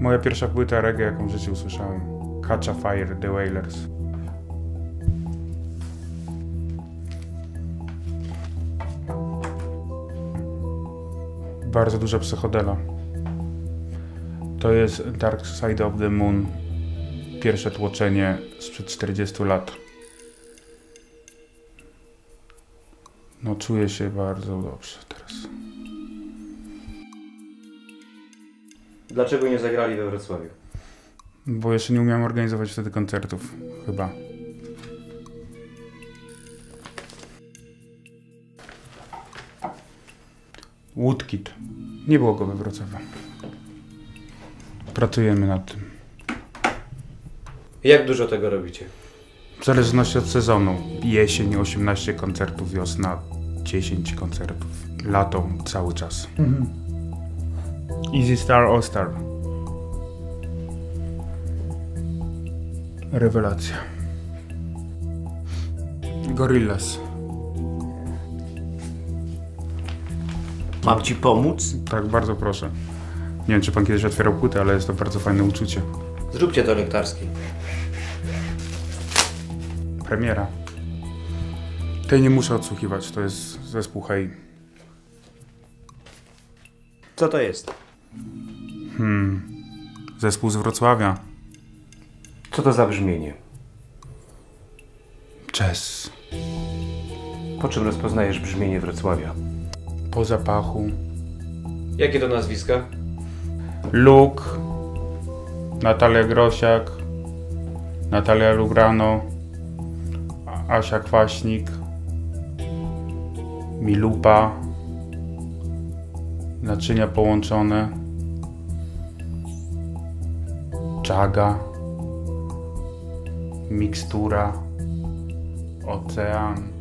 Moja pierwsza płyta reggae, jaką w życiu usłyszałem. Catch a Fire, The Wailers. Bardzo duża psychodela. To jest Dark Side of the Moon. Pierwsze tłoczenie sprzed 40 lat. No czuję się bardzo dobrze teraz. Dlaczego nie zagrali we Wrocławiu? Bo jeszcze nie umiałem organizować wtedy koncertów, chyba. Woodkid. Nie było go we Wrocławiu. Pracujemy nad tym. Jak dużo tego robicie? W zależności od sezonu. Jesień 18 koncertów, wiosna 10 koncertów. Lato cały czas. Easy Star All Star. Rewelacja. Gorillaz. Mam ci pomóc? Tak, bardzo proszę. Nie wiem, czy pan kiedyś otwierał płytę, ale jest to bardzo fajne uczucie. Zróbcie to lektarski. Premiera. Tej nie muszę odsłuchiwać, to jest zespół Hej. Co to jest? Hmm. Zespół z Wrocławia. Co to za brzmienie? Jazz. Po czym rozpoznajesz brzmienie Wrocławia? Po zapachu. Jakie to nazwiska? Luke. Natalia Grosiak. Natalia Lugrano. Asia Kwaśnik. Milupa. Naczynia połączone. Czaga. Mikstura. Ocean.